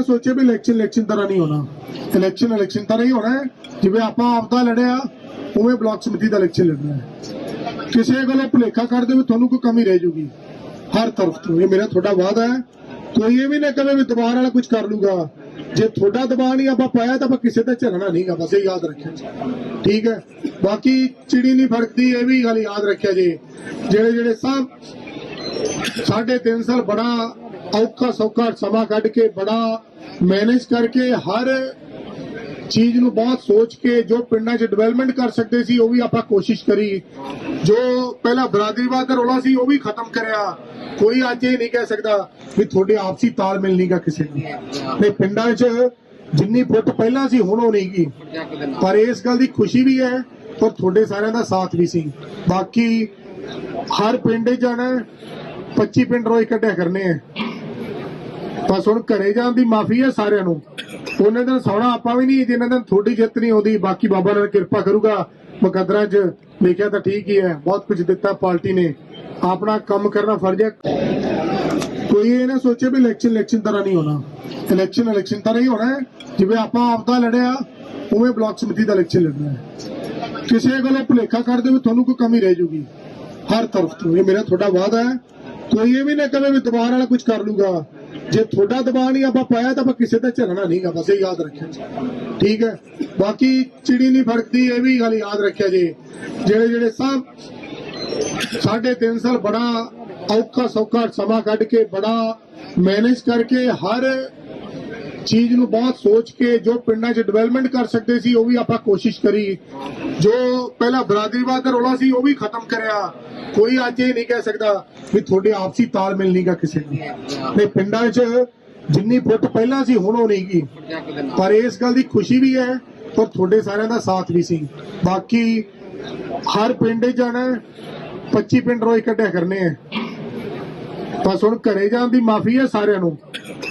ਨਾ ਸੋਚੇ ਵੀ election election ਤਰ੍ਹਾਂ ਨਹੀਂ ਹੋਣਾ। ਇਲੈਕਸ਼ਨ ਇਲੈਕਸ਼ਨ ਤਰ੍ਹਾਂ ਹੀ ਹੋਣਾ ਜਿਵੇਂ ਆਪਾਂ ਆਪਦਾ ਲੜਿਆ, ਉਵੇਂ ਬਲਾਕ ਸਮਿਤੀ ਦਾ ਇਲੈਕਸ਼ਨ ਲੜਨਾ ਹੈ। ਕਿਸੇ ਕੋਲੋਂ ਭੁਲੇਖਾ ਕਰਦੇ ਵੀ ਤੁਹਾਨੂੰ ਕੋਈ ਕਮੀ ਰਹਿ ਜੂਗੀ। ਹਰ ਤਰਫ ਤੋਂ। ਇਹ ਮੇਰਾ ਤੁਹਾਡਾ ਵਾਅਦਾ ਹੈ। ਕੋਈ ਇਹ ਵੀ ਨਾ ਕਵੇ ਵੀ ਦਬਾਅ ਵਾਲਾ ਕੁਝ ਕਰ ਲੂਗਾ। ਜੇ ਤੁਹਾਡਾ ਦਬਾਅ ਨਹੀਂ ਆਪਾਂ ਪਾਇਆ, ਤਾਂ ਆਪਾਂ ਕਿਸੇ ਤੇ ਝੱਲਣਾ ਨਹੀਂਗਾ ਬਸ ਇਹ ਯਾਦ ਰੱਖਿਓ। ਠੀਕ ਹੈ? ਬਾਕੀ ਚਿੜੀ ਨਹੀਂ ਫੜਕਦੀ, ਇਹ ਵੀ ਗੱਲ ਯਾਦ ਰੱਖਿਆ ਜੇ। ਜਿਹੜੇ ਜਿਹੜੇ ਸਭ ਸਾਢੇ ਤਿੰਨ ਸਾਲ ਬੜਾ ਔਖਾ ਸੌਖਾ ਸਮਾਂ ਕੱਢ ਕੇ ਬੜਾ ਮੈਨੇਜ ਕਰਕੇ ਹਰ ਚੀਜ਼ ਨੂੰ ਬਹੁਤ ਸੋਚ ਕੇ ਜੋ ਪਿੰਡਾਂ 'ਚ ਡਿਵੈਲਪਮੈਂਟ ਕਰ ਸਕਦੇ ਸੀ ਉਹ ਵੀ ਆਪਾਂ ਕੋਸ਼ਿਸ਼ ਕਰੀ। ਜੋ ਪਹਿਲਾਂ ਬਰਾਦਰੀਵਾਦ ਦਾ ਰੌਲਾ ਸੀ ਉਹ ਵੀ ਖਤਮ ਕਰਿਆ। ਕੋਈ ਅੱਜ ਇਹ ਨਹੀਂ ਕਹਿ ਸਕਦਾ ਵੀ ਤੁਹਾਡੇ ਆਪਸੀ ਤਾਲਮੇਲ ਨਹੀਂਗਾ ਕਿਸੇ ਨੂੰ ਨਹੀਂ ਪਿੰਡਾਂ 'ਚ ਜਿੰਨੀ ਫੁੱਟ ਪਹਿਲਾਂ ਸੀ ਹੁਣ ਉਹ ਨਹੀਂਗੀ। ਪਰ ਇਸ ਗੱਲ ਦੀ ਖੁਸ਼ੀ ਵੀ ਹੈ ਪਰ ਤੁਹਾਡੇ ਸਾਰਿਆਂ ਦਾ ਸਾਥ ਵੀ ਸੀ। ਬਾਕੀ ਹਰ ਪਿੰਡ ਜਾਣਾ ਹੈ, 25 ਪਿੰਡ ਰੋਜ਼ ਇਕੱਠੇ ਕਰਨੇ ਆ ਬਸ ਹੁਣ ਘਰੇ ਜਾਣ ਦੀ ਮਾਫੀ ਹੈ ਸਾਰਿਆਂ ਨੂੰ। ਉਹਨੇ ਦਿਨ ਸੌਣਾ, ਆਪਾਂ ਵੀ ਨਹੀਂ ਜਿੰਨਾਂ ਦਿਨ ਤੁਹਾਡੀ ਜਿੱਤ ਨਹੀਂ ਆਉਂਦੀ, ਬਾਕੀ ਬਾਬਾ ਨਾਲ ਕਿਰਪਾ ਕਰੂਗਾ। ਮੁਕੱਦਰਾਂ 'ਚ ਲਿਖਿਆ ਤਾਂ ਠੀਕ ਹੀ ਹੈ, ਬਹੁਤ ਕੁਝ ਦਿੱਤਾ ਪਾਰਟੀ ਨੇ। ਆਪਣਾ ਕੰਮ ਕਰਨਾ ਫਰਜ਼ ਹੈ। ਕੋਈ ਇਹ ਨਾ ਸੋਚੇ ਵੀ ਇਲੈਕਸ਼ਨ ਇਲੈਕਸ਼ਨ ਤਰ੍ਹਾਂ ਨਹੀਂ ਹੋਣਾ। ਇਲੈਕਸ਼ਨ ਇਲੈਕਸ਼ਨ ਤਰ੍ਹਾਂ ਹੀ ਹੋਣਾ ਜਿਵੇਂ ਆਪਾਂ ਆਪਦਾ ਲੜਿਆ, ਉਵੇਂ ਬਲਾਕ ਸਮਿਤੀ ਦਾ ਇਲੈਕਸ਼ਨ ਲੜਨਾ ਹੈ। ਕਿਸੇ ਕੋਲੋਂ ਭੁਲੇਖਾ ਕਰਦੇ ਵੀ ਤੁਹਾਨੂੰ ਕੋਈ ਕਮੀ ਰਹਿ ਜੂਗੀ। ਹਰ ਤਰਫ ਤੋਂ। ਇਹ ਮੇਰਾ ਤੁਹਾਡਾ ਵਾਅਦਾ ਹੈ। ਕੋਈ ਇਹ ਵੀ ਨਾ ਕਵੇ ਵੀ ਦਬਾਅ ਵਾਲਾ ਕੁਝ ਕਰ ਲੂਗਾ। ਜੇ ਤੁਹਾਡਾ ਦਬਾਅ ਨਹੀਂ ਆਪਾਂ ਪਾਇਆ ਤਾਂ ਆਪਾਂ ਕਿਸੇ ਤੇ ਝੱਲਣਾ ਨਹੀਂਗਾ ਬਸ ਇਹ ਯਾਦ ਰੱਖਿਓ ਠੀਕ ਹੈ? ਬਾਕੀ ਚਿੜੀ ਨਹੀਂ ਫੜਕਦੀ, ਇਹ ਵੀ ਗੱਲ ਯਾਦ ਰੱਖਿਆ ਜੇ। ਜਿਹੜੇ ਜਿਹੜੇ ਸਭ ਸਾਢੇ ਤਿੰਨ ਸਾਲ ਬੜਾ ਔਖਾ ਸੌਖਾ ਸਮਾਂ ਕੱਢ ਕੇ ਬੜਾ ਮੈਨੇਜ ਕਰਕੇ ਹਰ ਚੀਜ਼ ਨੂੰ ਬਹੁਤ ਸੋਚ ਕੇ ਜੋ ਪਿੰਡਾਂ 'ਚ ਡਿਵੈਲਪਮੈਂਟ ਕਰ ਸਕਦੇ ਸੀ ਉਹ ਵੀ ਆਪਾਂ ਕੋਸ਼ਿਸ਼ ਕਰੀ। ਜੋ ਪਹਿਲਾਂ ਬਰਾਦਰੀਵਾਦ ਦਾ ਰੌਲਾ ਸੀ ਉਹ ਵੀ ਖਤਮ ਕਰਿਆ। ਕੋਈ ਅੱਜ ਇਹ ਨਹੀਂ ਕਹਿ ਸਕਦਾ ਵੀ ਤੁਹਾਡੇ ਆਪਸੀ ਤਾਲਮੇਲ ਨਹੀਂਗਾ ਕਿਸੇ ਨੂੰ ਨਹੀਂ ਪਿੰਡਾਂ 'ਚ ਜਿੰਨੀ ਫੁੱਟ ਪਹਿਲਾਂ ਸੀ ਹੁਣ ਉਹ ਨਹੀਂਗੀ ਪਰ ਇਸ ਗੱਲ ਦੀ ਖੁਸ਼ੀ ਵੀ ਹੈ ਪਰ ਤੁਹਾਡੇ ਸਾਰਿਆਂ ਦਾ ਸਾਥ ਵੀ ਸੀ। ਬਾਕੀ ਹਰ ਪਿੰਡ ਜਾਣਾ ਹੈ, 25 ਪਿੰਡ ਰੋਜ਼ ਇਕੱਠੇ ਕਰਨੇ ਆ। ਬਸ ਹੁਣ ਘਰੇ ਜਾਣ ਦੀ ਮਾਫੀ ਹੈ ਸਾਰਿਆਂ ਨੂੰ।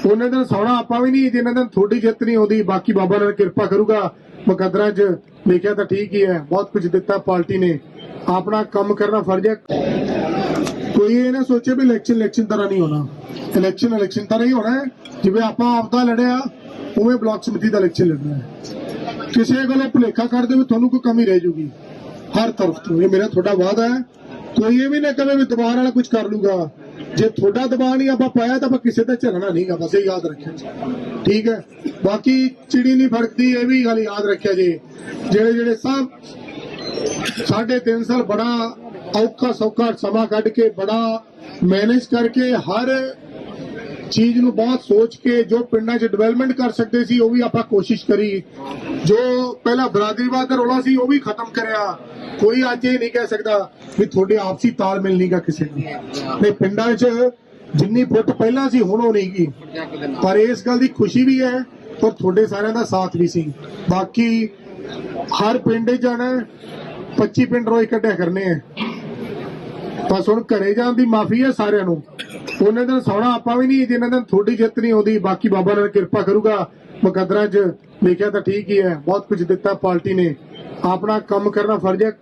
ਉਹਨੇ ਦਿਨ ਸੌਣਾ ਆਪਾਂ ਵੀ ਨਹੀਂ ਜਿੰਨਾਂ ਦਿਨ ਤੁਹਾਡੀ ਜਿੱਤ ਨਹੀਂ ਆਉਂਦੀ, ਬਾਕੀ ਬਾਬਾ ਨਾਲ ਕਿਰਪਾ ਕਰੂਗਾ। ਮੁਕੱਦਰਾਂ 'ਚ ਲਿਖਿਆ ਤਾਂ ਠੀਕ ਹੀ ਹੈ, ਬਹੁਤ ਕੁਝ ਦਿੱਤਾ ਪਾਰਟੀ ਨੇ। ਆਪਣਾ ਕੰਮ ਕਰਨਾ ਫਰਜ਼ ਹੈ। ਕੋਈ ਇਹ ਨਾ ਸੋਚੇ ਵੀ ਇਲੈਕਸ਼ਨ ਇਲੈਕਸ਼ਨ ਤਰ੍ਹਾਂ ਨਹੀਂ ਹੋਣਾ। ਇਲੈਕਸ਼ਨ ਇਲੈਕਸ਼ਨ ਤਰ੍ਹਾਂ ਹੀ ਹੋਣਾ। ਜਿਵੇਂ ਆਪਾਂ ਆਪਦਾ ਲੜਿਆ, ਉਵੇਂ ਬਲਾਕ ਸਮਿਤੀ ਦਾ ਇਲੈਕਸ਼ਨ ਲੜਨਾ ਹੈ। ਕਿਸੇ ਕੋਲੋਂ ਭੁਲੇਖਾ ਕਰਦੇ ਵੀ ਤੁਹਾਨੂੰ ਕੋਈ ਕਮੀ ਰਹਿ ਜੂਗੀ। ਹਰ ਤਰਫ ਤੋਂ। ਇਹ ਮੇਰਾ ਤੁਹਾਡਾ ਵਾਅਦਾ ਹੈ। ਕੋਈ ਇਹ ਵੀ ਨਾ ਕਵੇ ਵੀ ਦੁਬਾਰਾ ਵਾਲਾ ਕੁਝ ਕਰ ਲੂਗਾ। ਜੇ ਤੁਹਾਡਾ ਦਬਾਅ ਨਹੀਂ ਆਪਾਂ ਪਾਇਆ ਤਾਂ ਆਪਾਂ ਕਿਸੇ ਤੇ ਝੱਲਣਾ ਨਹੀਂਗਾ, ਬਸ ਇਹ ਯਾਦ ਰੱਖਿਓ। ਜੀ ਠੀਕ ਹੈ? ਬਾਕੀ ਚਿੜੀ ਨਹੀਂ ਫੜਕਦੀ, ਇਹ ਵੀ ਗੱਲ ਯਾਦ ਰੱਖਿਆ ਜੇ। ਜਿਹੜੇ ਜਿਹੜੇ ਸਭ ਸਾਢੇ ਤਿੰਨ ਸਾਲ ਬੜਾ ਔਖਾ ਸੌਖਾ ਸਮਾਂ ਕੱਢ ਕੇ ਬੜਾ ਮੈਨੇਜ ਕਰਕੇ ਹਰ ਚੀਜ਼ ਨੂੰ ਬਹੁਤ ਸੋਚ ਕੇ ਜੋ ਪਿੰਡਾਂ 'ਚ ਡਿਵੈਲਪਮੈਂਟ ਕਰ ਸਕਦੇ ਸੀ ਉਹ ਵੀ ਆਪਾਂ ਕੋਸ਼ਿਸ਼ ਕਰੀ। ਜੋ ਪਹਿਲਾਂ ਬਰਾਦਰੀਵਾਦ ਦਾ ਰੌਲਾ ਸੀ ਉਹ ਵੀ ਖਤਮ ਕਰਿਆ। ਕੋਈ ਅੱਜ ਇਹ ਨਹੀਂ ਕਹਿ ਸਕਦਾ ਵੀ ਤੁਹਾਡੇ ਆਪਸੀ ਤਾਲਮੇਲ ਨਹੀਂਗਾ ਕਿਸੇ ਨੂੰ ਨਹੀਂ ਪਿੰਡਾਂ 'ਚ ਜਿੰਨੀ ਫੁੱਟ ਪਹਿਲਾਂ ਸੀ ਹੁਣ ਉਹ ਨਹੀਂਗੀ ਪਰ ਇਸ ਗੱਲ ਦੀ ਖੁਸ਼ੀ ਵੀ ਹੈ ਪਰ ਤੁਹਾਡੇ ਸਾਰਿਆਂ ਦਾ ਸਾਥ ਵੀ ਸੀ। ਬਾਕੀ ਹਰ ਪਿੰਡ ਜਾਣਾ ਹੈ, 25 ਪਿੰਡ ਰੋਜ਼ ਇਕੱਠੇ ਕਰਨੇ ਆ। ਬਸ ਹੁਣ ਘਰੇ ਜਾਣ ਦੀ ਮਾਫੀ ਹੈ ਸਾਰਿਆਂ ਨੂੰ। ਉਹਨੇ ਦਿਨ ਸੌਣਾ ਆਪਾਂ ਵੀ ਨਹੀਂ, ਜਿੰਨਾਂ ਦਿਨ ਤੁਹਾਡੀ ਜਿੱਤ ਨਹੀਂ ਆਉਂਦੀ, ਬਾਕੀ ਬਾਬਾ ਨਾਲ ਕਿਰਪਾ ਕਰੂਗਾ। ਮੁਕੱਦਰਾਂ 'ਚ ਲਿਖਿਆ ਤਾਂ ਠੀਕ ਹੀ ਹੈ, ਬਹੁਤ ਕੁਝ ਦਿੱਤਾ, ਪਾਰਟੀ ਨੇ। ਆਪਣਾ ਕੰਮ ਕਰਨਾ ਫਰਜ਼ ਹੈ।